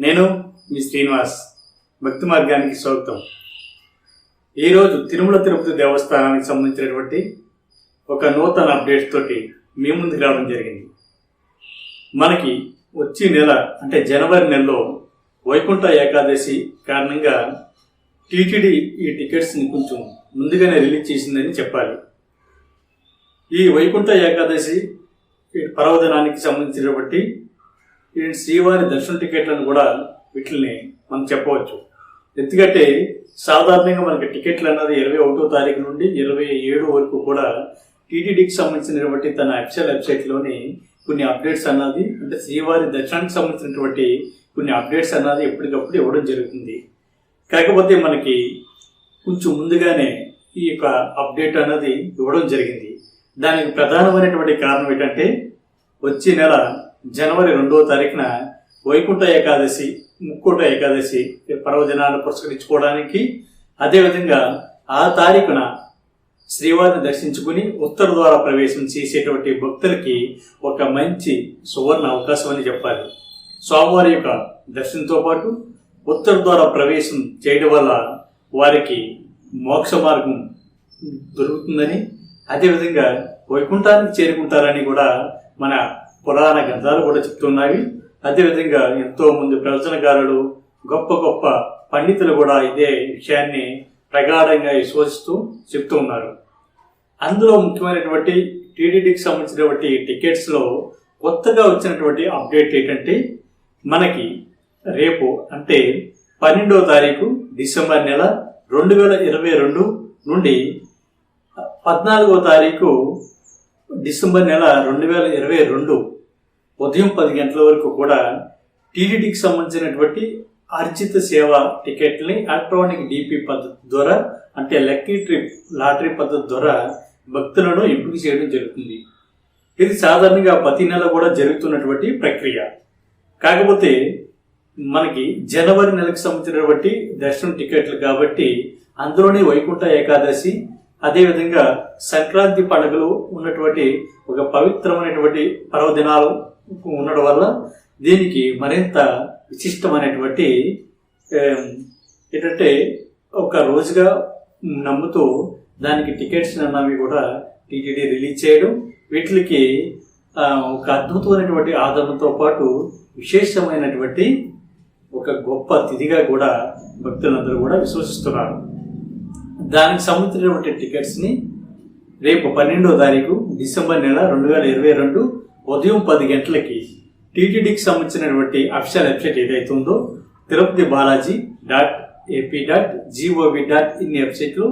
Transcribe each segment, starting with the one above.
నేను మీ శ్రీనివాస్. భక్తి మార్గానికి స్వాగతం. ఈరోజు తిరుమల తిరుపతి దేవస్థానానికి సంబంధించినటువంటి ఒక నూతన అప్డేట్ తోటి మీ ముందుకు రావడం జరిగింది. మనకి వచ్చే నెల అంటే జనవరి నెలలో వైకుంఠ ఏకాదశి కారణంగా టీటీడీ ఈ టికెట్స్ని కొంచెం ముందుగానే రిలీజ్ చేసిందని చెప్పాలి. ఈ వైకుంఠ ఏకాదశి ఈ పర్వదినానికి సంబంధించినటువంటి శ్రీవారి దర్శన టికెట్లను కూడా వీటిని మనం చెప్పవచ్చు. ఎందుకంటే సాధారణంగా మనకి టికెట్లు అన్నది ఇరవై ఒకటో తారీఖు నుండి ఇరవై ఏడు వరకు కూడా టీటీడీకి సంబంధించినటువంటి తన అఫిషియల్ వెబ్సైట్లోని కొన్ని అప్డేట్స్ అన్నది అంటే శ్రీవారి దర్శనానికి సంబంధించినటువంటి కొన్ని అప్డేట్స్ అన్నది ఎప్పటికప్పుడు ఇవ్వడం జరుగుతుంది. కాకపోతే మనకి కొంచెం ముందుగానే ఈ యొక్క అప్డేట్ అన్నది ఇవ్వడం జరిగింది. దానికి ప్రధానమైనటువంటి కారణం ఏంటంటే వచ్చే నెల జనవరి రెండవ తారీఖున వైకుంఠ ఏకాదశి ముక్కోట ఏకాదశి పర్వదినాలు పురస్కరించుకోవడానికి అదేవిధంగా ఆ తారీఖున శ్రీవారిని దర్శించుకుని ఉత్తర ద్వారా ప్రవేశం చేసేటువంటి భక్తులకి ఒక మంచి సువర్ణ అవకాశం అని చెప్పాలి. స్వామివారి యొక్క దర్శనంతో పాటు ఉత్తర ద్వారా ప్రవేశం చేయడం వల్ల వారికి మోక్ష మార్గం దొరుకుతుందని అదేవిధంగా వైకుంఠానికి చేరుకుంటారని కూడా మన పురాణ గ్రంథాలు కూడా చెప్తున్నాయి. అదేవిధంగా ఎంతో మంది ప్రవచనకారులు గొప్ప గొప్ప పండితులు కూడా ఇదే విషయాన్ని ప్రగాఢంగా విశ్వసిస్తూ చెప్తూ ఉన్నారు. అందులో ముఖ్యమైనటువంటి టీడీడీకి సంబంధించినటువంటి టికెట్స్లో కొత్తగా వచ్చినటువంటి అప్డేట్ ఏంటంటే మనకి రేపు అంటే పన్నెండవ తారీఖు డిసెంబర్ నెల రెండు వేల ఇరవై రెండు నుండి పద్నాలుగో తారీఖు డిసెంబర్ నెల రెండు వేల ఇరవై రెండు ఉదయం పది గంటల వరకు కూడా టీడీడీకి సంబంధించినటువంటి అర్జిత సేవ టికెట్ని ఎలక్ట్రానిక్ డిపి పద్ధతి ద్వారా అంటే లక్కీ ట్రిప్ లాటరీ పద్ధతి ద్వారా భక్తులను ఎంపిక చేయడం జరుగుతుంది. ఇది సాధారణంగా ప్రతి నెల కూడా జరుగుతున్నటువంటి ప్రక్రియ. కాకపోతే మనకి జనవరి నెలకు సంబంధించినటువంటి దర్శనం టికెట్లు కాబట్టి అందులోనే వైకుంఠ ఏకాదశి అదేవిధంగా సంక్రాంతి పండుగలు ఉన్నటువంటి ఒక పవిత్రమైనటువంటి పర్వదినాలు ఉండడం వల్ల దీనికి మరింత విశిష్టమైనటువంటి ఏంటంటే ఒక రోజుగా నమ్ముతూ దానికి టికెట్స్ అన్నవి కూడా టీటీడీ రిలీజ్ చేయడం వీటికి ఒక అద్భుతమైనటువంటి ఆదరణతో పాటు విశేషమైనటువంటి ఒక గొప్ప తిథిగా కూడా భక్తులందరూ కూడా విశ్వసిస్తున్నారు. దానికి సంబంధించినటువంటి టికెట్స్ని రేపు పన్నెండో తారీఖు డిసెంబర్ నెల రెండు వేల ఇరవై రెండు ఉదయం పది గంటలకి టీటీడీకి సంబంధించినటువంటి అఫీషియల్ వెబ్సైట్ ఏదైతే ఉందో Tirupati Balaji dot AP dot gov dot in వెబ్సైట్లో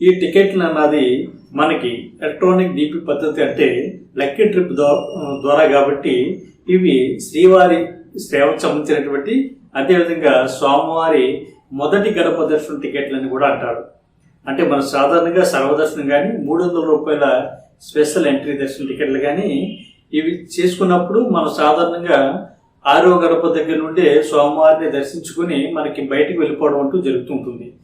ఈ టికెట్లు అన్నది మనకి ఎలక్ట్రానిక్ డిపి పద్ధతి అంటే లక్కీ ట్రిప్ ద్వారా కాబట్టి ఇవి శ్రీవారి సేవకు సంబంధించినటువంటి అదేవిధంగా స్వామివారి మొదటి గడప దర్శనం టికెట్లని కూడా అంటారు. అంటే మనం సాధారణంగా సర్వదర్శనం కానీ మూడు వందల రూపాయల స్పెషల్ ఎంట్రీ దర్శనం టికెట్లు కానీ ఇవి చేసుకున్నప్పుడు మనం సాధారణంగా ఆరో గడప దగ్గర నుండే స్వామివారిని దర్శించుకుని మనకి బయటికి వెళ్ళిపోవడం అంటూ జరుగుతుంటుంది.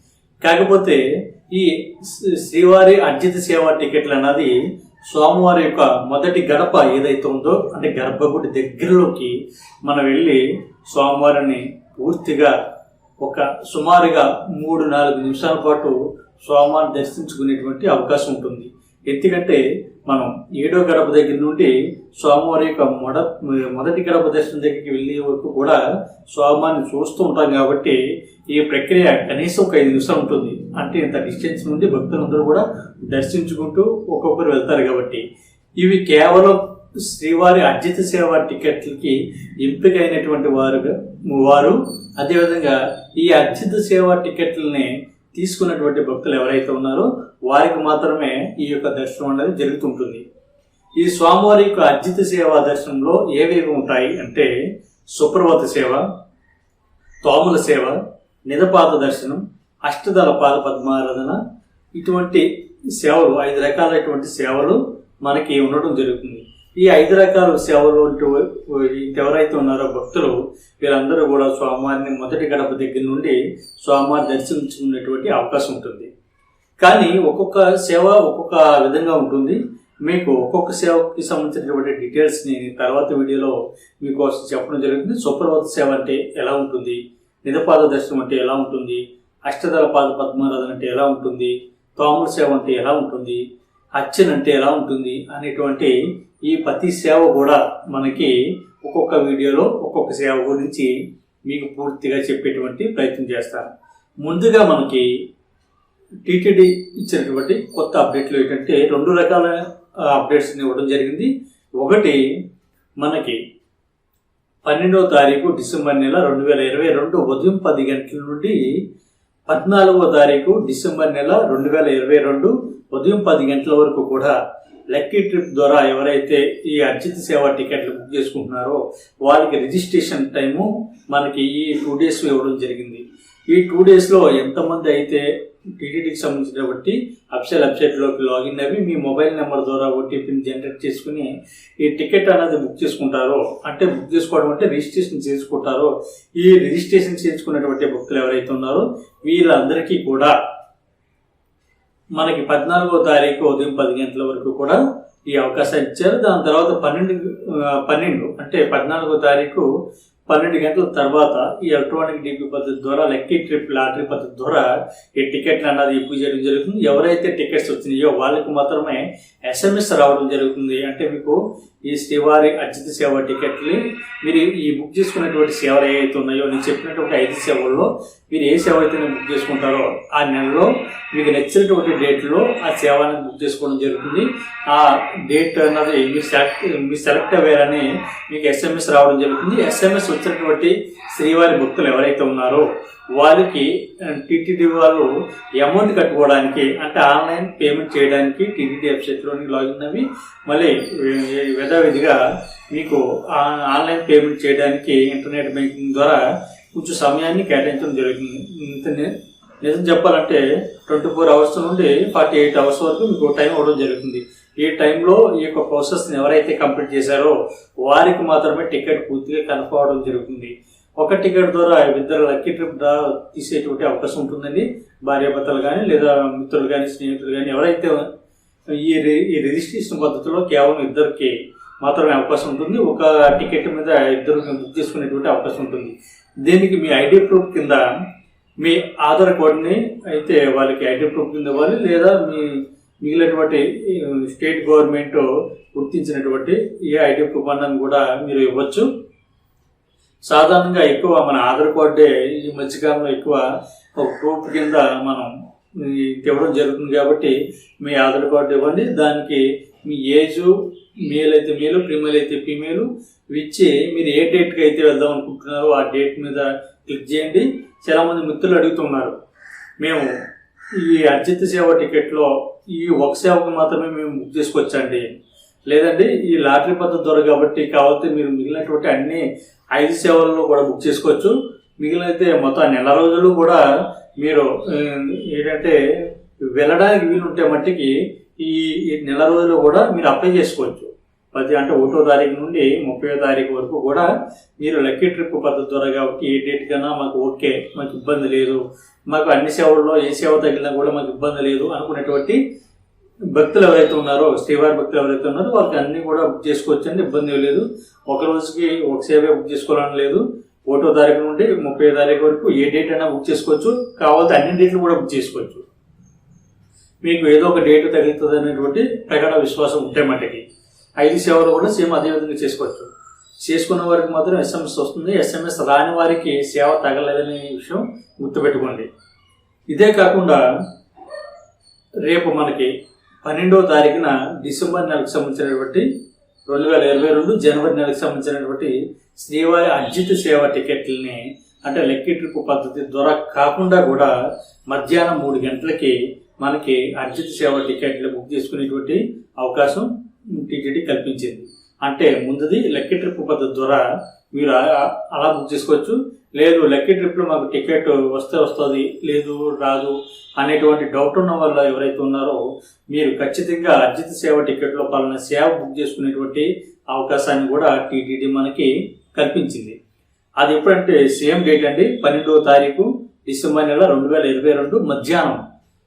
కాకపోతే ఈ శ్రీ- శ్రీవారి అర్జిత సేవ టికెట్లు అన్నది స్వామివారి యొక్క మొదటి గడప ఏదైతే ఉందో అంటే గర్భగుడి దగ్గరలోకి మనం వెళ్ళి స్వామివారిని పూర్తిగా ఒక సుమారుగా మూడు నాలుగు నిమిషాల పాటు స్వామివారిని దర్శించుకునేటువంటి అవకాశం ఉంటుంది. ఎందుకంటే మనం ఏడో గడప దగ్గర నుండి స్వామివారి యొక్క మొడ మొదటి గడప దర్శనం దగ్గరికి వెళ్ళే వరకు కూడా స్వామివారిని చూస్తూ ఉంటాం కాబట్టి ఈ ప్రక్రియ కనీసం ఒక ఐదు నిమిషాలు ఉంటుంది. అంటే ఇంత డిస్టెన్స్ నుండి భక్తులందరూ కూడా దర్శించుకుంటూ ఒక్కొక్కరు వెళ్తారు కాబట్టి. ఇవి కేవలం శ్రీవారి అర్జిత సేవ టికెట్లకి ఎంపిక అయినటువంటి వారుగా వారు. అదేవిధంగా ఈ అర్జిత సేవ టికెట్లని తీసుకున్నటువంటి భక్తులు ఎవరైతే ఉన్నారో వారికి మాత్రమే ఈ యొక్క దర్శనం అనేది జరుగుతుంటుంది. ఈ స్వామివారి యొక్క అర్జిత సేవ దర్శనంలో ఏవేవి ఉంటాయి అంటే సుప్రభాత సేవ తోముల సేవ నిదపాత దర్శనం అష్టదళ పాద పద్మారాధన ఇటువంటి సేవలు ఐదు రకాలైనటువంటి సేవలు మనకి ఉండడం జరుగుతుంది. ఈ ఐదు రకాల సేవలు ఎవరైతే ఉన్నారో భక్తులు వీరందరూ కూడా స్వామివారిని మొదటి గడప దగ్గర నుండి స్వామివారిని దర్శించుకునేటువంటి అవకాశం ఉంటుంది. కానీ ఒక్కొక్క సేవ ఒక్కొక్క విధంగా ఉంటుంది. మీకు ఒక్కొక్క సేవకి సంబంధించినటువంటి డీటెయిల్స్ని తర్వాత వీడియోలో మీకోసం చెప్పడం జరుగుతుంది. సుప్రభాత సేవ అంటే ఎలా ఉంటుంది? నిధపాద దర్శనం అంటే ఎలా ఉంటుంది? అష్టదళ పాద పద్మారాధన అంటే ఎలా ఉంటుంది? తోముల సేవ అంటే ఎలా ఉంటుంది? అర్చన అంటే ఎలా ఉంటుంది? అనేటువంటి ఈ ప్రతి సేవ కూడా మనకి ఒక్కొక్క వీడియోలో ఒక్కొక్క సేవ గురించి మీకు పూర్తిగా చెప్పేటువంటి ప్రయత్నం చేస్తాను. ముందుగా మనకి టీటీడీ ఇచ్చినటువంటి కొత్త అప్డేట్లు ఏంటంటే రెండు రకాల అప్డేట్స్ని ఇవ్వడం జరిగింది. ఒకటి మనకి పన్నెండవ తారీఖు డిసెంబర్ నెల రెండు వేల ఇరవై రెండు ఉదయం పది గంటల నుండి పద్నాలుగో తారీఖు డిసెంబర్ నెల రెండు వేల ఇరవై రెండు ఉదయం పది గంటల వరకు కూడా లక్కీ ట్రిప్ ద్వారా ఎవరైతే ఈ అర్జిత సేవ టికెట్లు బుక్ చేసుకుంటున్నారో వాళ్ళకి రిజిస్ట్రేషన్ టైము మనకి ఈ టూ డేస్ ఇవ్వడం జరిగింది. ఈ టూ డేస్లో ఎంతమంది అయితే టీటీడీకి సంబంధించినటువంటి అఫిషియల్ వెబ్సైట్లోకి లాగిన్ అవి మీ మొబైల్ నెంబర్ ద్వారా ఓటీపీని జనరేట్ చేసుకుని ఈ టికెట్ అనేది బుక్ చేసుకుంటారో అంటే బుక్ చేసుకోవడం అంటే రిజిస్ట్రేషన్ చేసుకుంటారో ఈ రిజిస్ట్రేషన్ చేసుకున్నటువంటి భక్తులు ఎవరైతే ఉన్నారో వీళ్ళందరికీ కూడా మనకి పద్నాలుగో తారీఖు ఉదయం పది గంటల వరకు కూడా ఈ అవకాశం ఇచ్చారు. దాని తర్వాత పన్నెండు పన్నెండు అంటే పద్నాలుగో తారీఖు పన్నెండు గంటల తర్వాత ఈ ఎలక్ట్రానిక్ డిపి పద్ధతి ద్వారా లక్కీ ట్రిప్ లాటరీ పద్ధతి ద్వారా ఈ టికెట్లు అన్నది ఇప్పుడు చేయడం జరుగుతుంది. ఎవరైతే టికెట్స్ వచ్చినాయో వాళ్ళకి మాత్రమే ఎస్ఎంఎస్ రావడం జరుగుతుంది. అంటే మీకు ఈ శ్రీవారి అర్జిత సేవ టికెట్లు మీరు ఈ బుక్ చేసుకున్నటువంటి సేవలు ఏవైతే ఉన్నాయో నేను చెప్పినటువంటి ఐదు సేవల్లో మీరు ఏ సేవ అయితే బుక్ చేసుకుంటారో ఆ నెలలో మీకు నచ్చినటువంటి డేట్లో ఆ సేవ అనేది బుక్ చేసుకోవడం జరుగుతుంది. ఆ డేట్ అన్నది మీరు సెలెక్ట్ మీరు సెలెక్ట్ అవ్వారని మీకు ఎస్ఎంఎస్ రావడం జరుగుతుంది. ఎస్ఎంఎస్ వచ్చినటువంటి శ్రీవారి భక్తులు ఎవరైతే ఉన్నారో వాళ్ళకి టీటీడీ వాళ్ళు అమౌంట్ కట్టుకోవడానికి అంటే ఆన్లైన్ పేమెంట్ చేయడానికి టీటీడీ వెబ్సైట్లోని లాగిన్ అవి. మళ్ళీ యథావిధిగా మీకు ఆన్లైన్ పేమెంట్ చేయడానికి ఇంటర్నెట్ బ్యాంకింగ్ ద్వారా కొంచెం సమయాన్ని కేటాయించడం జరుగుతుంది నిజం చెప్పాలంటే ట్వంటీ ఫోర్ అవర్స్ నుండి ఫార్టీ ఎయిట్ అవర్స్ వరకు మీకు టైం ఇవ్వడం జరుగుతుంది. ఈ టైంలో ఈ యొక్క ప్రాసెస్ని ఎవరైతే కంప్లీట్ చేశారో వారికి మాత్రమే టికెట్ పూర్తిగా కన్ఫర్మ్ అవడం జరుగుతుంది. ఒక టికెట్ ద్వారా ఇద్దరు లక్కీ ట్రిప్ డ్రా తీసేటువంటి అవకాశం ఉంటుందండి. భార్యాభర్తలు కానీ లేదా మిత్రులు కానీ స్నేహితులు కానీ ఎవరైతే ఈ రి- ఈ రిజిస్ట్రేషన్ పద్ధతిలో కేవలం ఇద్దరికి మాత్రమే అవకాశం ఉంటుంది. ఒక టికెట్ మీద ఇద్దరు బుక్ చేసుకునేటువంటి అవకాశం ఉంటుంది. దీనికి మీ ఐడి ప్రూఫ్ కింద మీ ఆధార్ కార్డుని అయితే వాళ్ళకి ఐడి ప్రూఫ్ కింద ఇవ్వాలి లేదా మీ మిగిలినటువంటి స్టేట్ గవర్నమెంట్ గుర్తించినటువంటి ఏ ఐడి ప్రూఫ్ అన్నది కూడా మీరు ఇవ్వచ్చు. సాధారణంగా ఎక్కువ మన ఆధార్ కార్డే ఈ మధ్యకాలంలో ఎక్కువ ఒక ప్రూఫ్ కింద మనం ఇవ్వడం జరుగుతుంది కాబట్టి మీ ఆధార్ కార్డు ఇవ్వండి. దానికి మీ ఏజ్ మేల్ అయితే మేలు ఫీమేల్ అయితే ఫీమేల్ ఇచ్చి మీరు ఏ డేట్కి అయితే వెళ్దాం అనుకుంటున్నారో ఆ డేట్ మీద క్లిక్ చేయండి. చాలా మంది మిత్రులు అడుగుతున్నారు మేము ఈ అర్జిత సేవ టికెట్లో ఈ ఒక సేవకు మాత్రమే మేము బుక్ చేసుకోవచ్చండి లేదండి ఈ లాటరీ పద్ధతి ద్వారా కాబట్టి కాబట్టి మీరు మిగిలినటువంటి అన్ని ఐదు సేవల్లో కూడా బుక్ చేసుకోవచ్చు. మిగిలినైతే మొత్తం నెల రోజులు కూడా మీరు ఏంటంటే వెళ్ళడానికి వీలుంటే మట్టికి ఈ నెల రోజులు కూడా మీరు అప్లై చేసుకోవచ్చు. పది అంటే ఒకటో తారీఖు నుండి ముప్పై తారీఖు వరకు కూడా మీరు లక్కీ ట్రిప్ పద్ధతి ద్వారా కాబట్టి ఏ డేట్ కన్నా మాకు ఓకే మాకు ఇబ్బంది లేదు. మాకు అన్ని సేవల్లో ఏ సేవ తగిలినా కూడా మాకు ఇబ్బంది లేదు అనుకునేటువంటి భక్తులు ఎవరైతే ఉన్నారో శ్రీవారి భక్తులు ఎవరైతే ఉన్నారో వాళ్ళకి అన్ని కూడా బుక్ చేసుకోవచ్చు అండి ఇబ్బంది లేదు. ఒక రోజుకి ఒక సేవే బుక్ చేసుకోవాలని లేదు. ఒకటో తారీఖు నుండి ముప్పై తారీఖు వరకు ఏ డేట్ అయినా బుక్ చేసుకోవచ్చు. కావాలంటే అన్ని డేట్లు కూడా బుక్ చేసుకోవచ్చు. మీకు ఏదో ఒక డేట్ తగులుతుంది అనేటువంటి ప్రగాఢ విశ్వాసం ఉంటే మటుకి. ఐదు సేవలు కూడా సేమ్ అదే విధంగా చేసుకోవచ్చు. చేసుకున్న వారికి మాత్రం ఎస్ఎంఎస్ వస్తుంది. ఎస్ఎంఎస్ రాని వారికి సేవ తగలేదనే విషయం గుర్తుపెట్టుకోండి. ఇదే కాకుండా రేపు మనకి పన్నెండవ తారీఖున డిసెంబర్ నెలకు సంబంధించినటువంటి రెండు వేల ఇరవై రెండు జనవరి నెలకు సంబంధించినటువంటి శ్రీవారి అర్జిత సేవ టికెట్లని అంటే లెక్కి ట్రిప్ పద్ధతి ద్వారా కాకుండా కూడా మధ్యాహ్నం మూడు గంటలకి మనకి అర్జిత సేవ టికెట్లు బుక్ చేసుకునేటువంటి అవకాశం టీటీడీ కల్పించింది. అంటే ముందుది లక్కీ ట్రిప్ పద్ధతి ద్వారా మీరు అలా బుక్ చేసుకోవచ్చు. లేదు లక్కీ ట్రిప్లో మాకు టికెట్ వస్తే వస్తుంది లేదు రాదు అనేటువంటి డౌట్ ఉన్న వాళ్ళు ఎవరైతే ఉన్నారో మీరు ఖచ్చితంగా అర్జిత సేవ టికెట్లో పాలన సేవ బుక్ చేసుకునేటువంటి అవకాశాన్ని కూడా టీటీడీ మనకి కల్పించింది. అది ఎప్పుడంటే సేమ్ డేట్ అండి పన్నెండవ తారీఖు డిసెంబర్ నెల రెండు వేల ఇరవై రెండు మధ్యాహ్నం.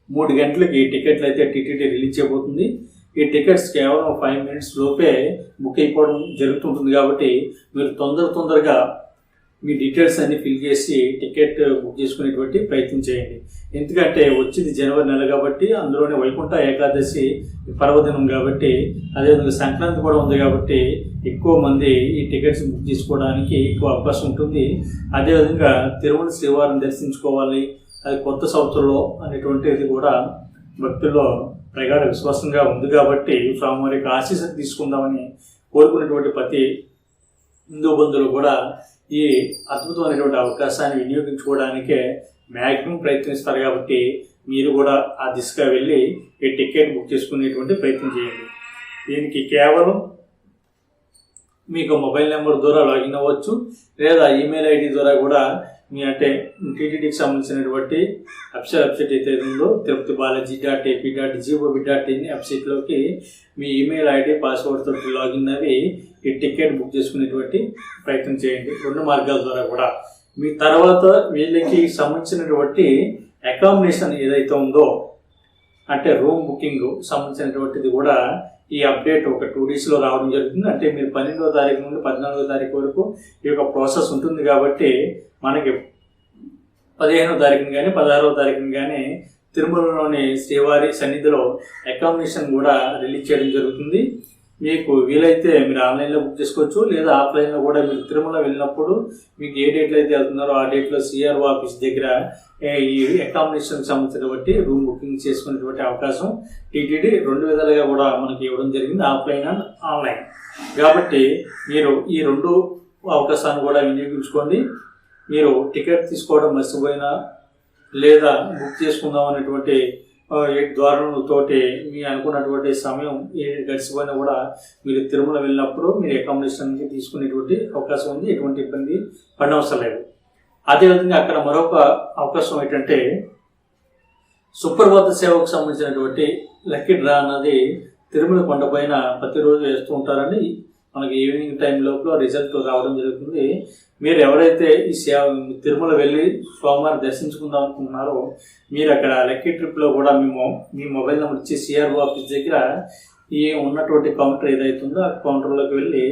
మూడు గంటలకి టికెట్లు అయితే టీటీడీ రిలీజ్ చేయబోతుంది. ఈ టికెట్స్ కేవలం ఫైవ్ మినిట్స్ లోపే బుక్ అయిపోవడం జరుగుతుంటుంది కాబట్టి మీరు తొందర తొందరగా మీ డీటెయిల్స్ అన్ని ఫిల్ చేసి టికెట్ బుక్ చేసుకునేటువంటి ప్రయత్నం చేయండి. ఎందుకంటే వచ్చింది జనవరి నెల కాబట్టి అందులోనే వైకుంఠ ఏకాదశి పర్వదినం కాబట్టి అదేవిధంగా సంక్రాంతి కూడా ఉంది కాబట్టి ఎక్కువ మంది ఈ టికెట్స్ బుక్ చేసుకోవడానికి ఎక్కువ అవకాశం ఉంటుంది. అదేవిధంగా తిరుమల శ్రీవారిని దర్శించుకోవాలి. అది కొత్త సంవత్సరంలో అనేటువంటిది కూడా భక్తుల్లో ప్రగాఢ విశ్వాసంగా ఉంది కాబట్టి స్వామివారి యొక్క ఆశీస్సు తీసుకుందామని కోరుకున్నటువంటి ప్రతి హిందూ బంధువులు కూడా ఈ అద్భుతమైనటువంటి అవకాశాన్ని వినియోగించుకోవడానికే మ్యాక్సిమం ప్రయత్నిస్తారు కాబట్టి మీరు కూడా ఆ దిశగా వెళ్ళి ఈ టికెట్ బుక్ చేసుకునేటువంటి ప్రయత్నం చేయండి. దీనికి కేవలం మీకు మొబైల్ నెంబర్ ద్వారా లాగిన్ అవ్వచ్చు లేదా ఈమెయిల్ ఐడి ద్వారా కూడా మీ అంటే టీటీడీకి సంబంధించినటువంటి అప్సెట్ వెబ్సైట్ అయితే ఉందో Tirupati Balaji dot AP dot gov dot in వెబ్సైట్లోకి మీ ఈమెయిల్ ఐడి పాస్వర్డ్ తోటి లాగిన్ అవి ఈ టికెట్ బుక్ చేసుకునేటువంటి ప్రయత్నం చేయండి. రెండు మార్గాల ద్వారా కూడా. మీ తర్వాత వీళ్ళకి సంబంధించినటువంటి అకామిడేషన్ ఏదైతే ఉందో అంటే రూమ్ బుకింగ్ సంబంధించినటువంటిది కూడా ఈ అప్డేట్ ఒక టూ డేస్లో రావడం జరుగుతుంది. అంటే మీరు పన్నెండవ తారీఖు నుండి పద్నాలుగో తారీఖు వరకు ఈ యొక్క ప్రాసెస్ ఉంటుంది కాబట్టి మనకి పదిహేనవ తారీఖున కానీ పదహారవ తారీఖున కానీ తిరుమలలోని శ్రీవారి సన్నిధిలో అకామిడేషన్ కూడా రిలీజ్ చేయడం జరుగుతుంది. మీకు వీలైతే మీరు ఆన్లైన్లో బుక్ చేసుకోవచ్చు లేదా ఆఫ్లైన్లో కూడా మీరు తిరుమల వెళ్ళినప్పుడు మీకు ఏ డేట్లో అయితే వెళ్తున్నారో ఆ డేట్లో సిఆర్ఓ ఆఫీస్ దగ్గర ఈ ఈ అకామిడేషన్కి సంబంధించినటువంటి రూమ్ బుకింగ్ చేసుకునేటువంటి అవకాశం టీటీడీ రెండు విధాలుగా కూడా మనకి ఇవ్వడం జరిగింది ఆఫ్లైన్ అండ్ ఆన్లైన్. కాబట్టి మీరు ఈ రెండు అవకాశాన్ని కూడా వినియోగించుకోండి. మీరు టికెట్ తీసుకోవడం మర్చిపోయినా లేదా బుక్ చేసుకుందాం అనేటువంటి ఆ, ఈ మీ అనుకున్నటువంటి సమయం ఏ గడిచిపోయినా కూడా మీరు తిరుమల వెళ్ళినప్పుడు మీరు అకామిడేషన్కి తీసుకునేటువంటి అవకాశం ఉంది ఎటువంటి ఇబ్బంది పడనవసరం లేదు. అదేవిధంగా అక్కడ మరొక అవకాశం ఏంటంటే సుప్రభాత సేవకు సంబంధించినటువంటి లక్కీ డ్రా అన్నది తిరుమల కొండపైన ప్రతిరోజు వేస్తూ ఉంటారని మనకి ఈవినింగ్ టైం లోపల రిజల్ట్ రావడం జరుగుతుంది. మీరు ఎవరైతే ఈ సేవ తిరుమల వెళ్ళి స్వామివారిని దర్శించుకుందాం అనుకుంటున్నారో మీరు అక్కడ లక్కీ ట్రిప్లో కూడా మేము మీ మొబైల్ నెంబర్ ఇచ్చి సిఆర్ఓ ఆఫీస్ దగ్గర ఈ ఉన్నటువంటి కౌంటర్ ఏదైతే ఉందో ఆ కౌంటర్లోకి వెళ్ళి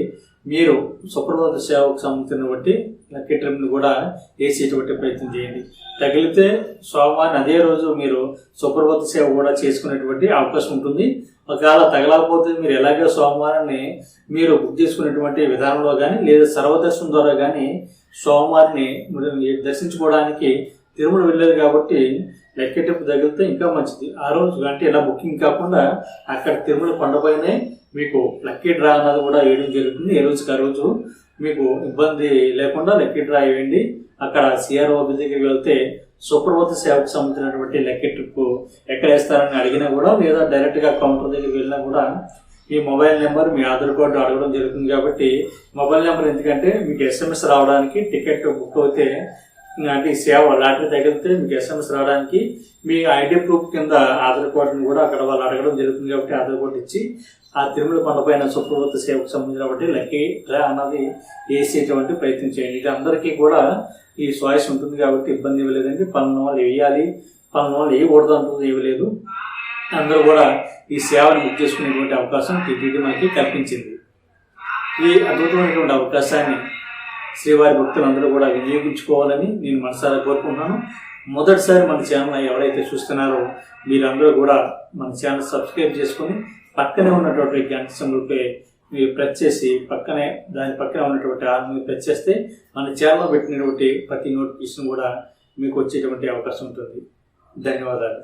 మీరు సుప్రభాత సేవకు సంబంధించినటువంటి లక్కీ ట్రిప్ని కూడా వేసేటువంటి ప్రయత్నం చేయండి. తగిలితే స్వామివారిని అదే రోజు మీరు సుప్రభాత సేవ కూడా చేసుకునేటువంటి అవకాశం ఉంటుంది. ఒకవేళ తగలకపోతే మీరు ఎలాగే సోమవారాన్ని మీరు బుక్ చేసుకునేటువంటి విధానంలో కానీ లేదా సర్వదర్శనం ద్వారా కానీ సోమవారిని మీరు దర్శించుకోవడానికి తిరుమల వెళ్ళేది కాబట్టి లెక్కెట్టింపు తగిలితే ఇంకా మంచిది. ఆ రోజు అంటే ఇలా బుకింగ్ కాకుండా అక్కడ తిరుమల కొండపైనే మీకు లక్కీ డ్రా అన్నది కూడా వేయడం జరుగుతుంది. ఏ రోజుకి ఆ రోజు మీకు ఇబ్బంది లేకుండా లక్కీ డ్రా వేయండి. అక్కడ సిఆర్ఓ దగ్గరికి వెళ్తే సుప్రభాత సేవకు సంబంధించినటువంటి లక్కీ ఎక్కడ వేస్తారని అడిగినా కూడా లేదా డైరెక్ట్గా కౌంటర్ దగ్గరికి వెళ్ళినా కూడా మీ మొబైల్ నెంబర్ మీ ఆధార్ కార్డు అడగడం జరుగుతుంది కాబట్టి మొబైల్ నెంబర్ ఎందుకంటే మీకు ఎస్ఎంఎస్ రావడానికి టికెట్ బుక్ అయితే అంటే సేవ లాటరీ తగిలితే మీకు ఎస్ఎంఎస్ రావడానికి మీ ఐడి ప్రూఫ్ కింద ఆధార్ కార్డుని కూడా అక్కడ వాళ్ళు అడగడం జరుగుతుంది కాబట్టి ఆధార్ కార్డు ఇచ్చి ఆ తిరుమల కొండపైన సుప్రభాత సేవకు సంబంధించిన కాబట్టి లక్కీ డ్రా అన్నది వేసేటువంటి ప్రయత్నం చేయండి. ఇది అందరికీ కూడా ఈ చాయిస్ ఉంటుంది కాబట్టి ఇబ్బంది ఇవ్వలేదండి పన్ను వాళ్ళు వేయాలి. పన్ను వాళ్ళు వేయకూడదు అంటుంది ఇవ్వలేదు అందరూ కూడా ఈ సేవను బుక్ చేసుకునేటువంటి అవకాశం టీటీడీ మనకి కల్పించింది. ఈ అద్భుతమైనటువంటి అవకాశాన్ని శ్రీవారి భక్తులందరూ కూడా వినియోగించుకోవాలని నేను మనసారా కోరుకుంటున్నాను. మొదటిసారి మన ఛానల్ ఎవరైతే చూస్తున్నారో మీరందరూ కూడా మన ఛానల్ సబ్స్క్రైబ్ చేసుకొని పక్కనే ఉన్నటువంటి గంట సింబల్పై మీరు ప్రెస్ చేసి పక్కనే దాని పక్కనే ఉన్నటువంటి ఆల్ మీరు ప్రెస్ చేస్తే మన ఛానల్లో పెట్టినటువంటి ప్రతి నోటిఫికేషన్ కూడా మీకు వచ్చేటువంటి అవకాశం ఉంటుంది. ధన్యవాదాలు.